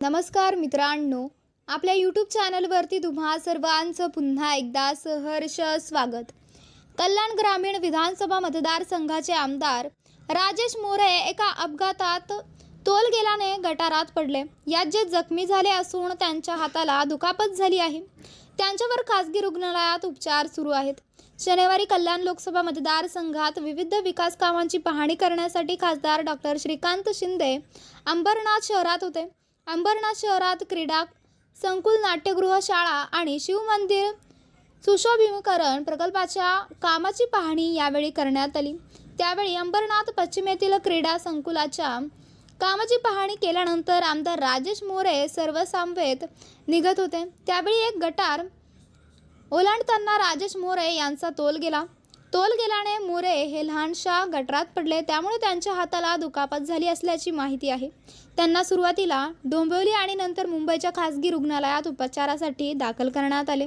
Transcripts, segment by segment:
नमस्कार मित्रांनो आपल्या यूट्यूब चॅनलवरती तुम्हा सर्वांचं पुन्हा एकदा सहर्ष स्वागत. कल्याण ग्रामीण विधानसभा मतदारसंघाचे आमदार राजेश मोरे एका अपघातात तोल गेल्याने गटारात पडले. यात जे जखमी झाले असून त्यांच्या हाताला दुखापत झाली आहे. त्यांच्यावर खासगी रुग्णालयात उपचार सुरू आहेत. शनिवारी कल्याण लोकसभा मतदारसंघात विविध विकास कामांची पाहणी करण्यासाठी खासदार डॉक्टर श्रीकांत शिंदे अंबरनाथ शहरात होते. अंबरनाथ शहरात क्रीडा संकुल नाट्यगृह शाळा आणि शिवमंदिर सुशोभीकरण प्रकल्पाच्या कामाची पाहणी यावेळी करण्यात आली. त्यावेळी अंबरनाथ पश्चिमेतील क्रीडा संकुलाच्या कामाची पाहणी केल्यानंतर आमदार राजेश मोरे सर्वसामवेत निघत होते. त्यावेळी एक गटार ओलांडताना राजेश मोरे यांचा तोल गेला. तोल गेल्याने मोरे हे लहानशा गटरात पडले. त्यामुळे त्यांच्या हाताला दुखापत झाली असल्याची माहिती आहे. त्यांना सुरुवातीला डोंबिवली आणि नंतर मुंबईच्या खासगी रुग्णालयात उपचारासाठी दाखल करण्यात आले.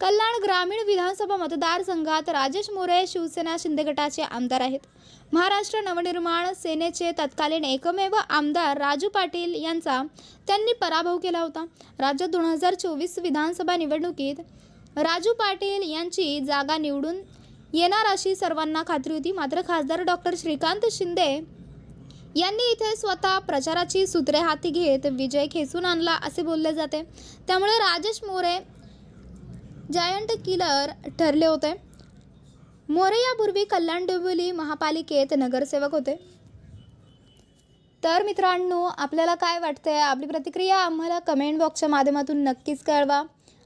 कल्याण ग्रामीण विधानसभा मतदारसंघात राजेश मोरे शिवसेना शिंदे गटाचे आमदार आहेत. महाराष्ट्र नवनिर्माण सेनेचे तत्कालीन एकमेव आमदार राजू पाटील यांचा त्यांनी पराभव केला होता. राज्यात दोन हजार चोवीस विधानसभा निवडणुकीत राजू पाटील यांची जागा निवडून येणार अशी सर्वांना खात्री होती. मात्र खासदार डॉक्टर श्रीकांत शिंदे यांनी इथे स्वतः प्रचाराची सूत्रे हाती घेत विजय खेचून आणला असे बोलले जाते. त्यामुळे राजेश मोरे जायंट किलर ठरले होते. मोरे यापूर्वी कल्याण डोंबिवली महापालिकेत नगरसेवक होते. तर मित्रांनो आपल्याला काय वाटतंय? आपली प्रतिक्रिया आम्हाला कमेंट बॉक्सच्या माध्यमातून नक्कीच कळवा.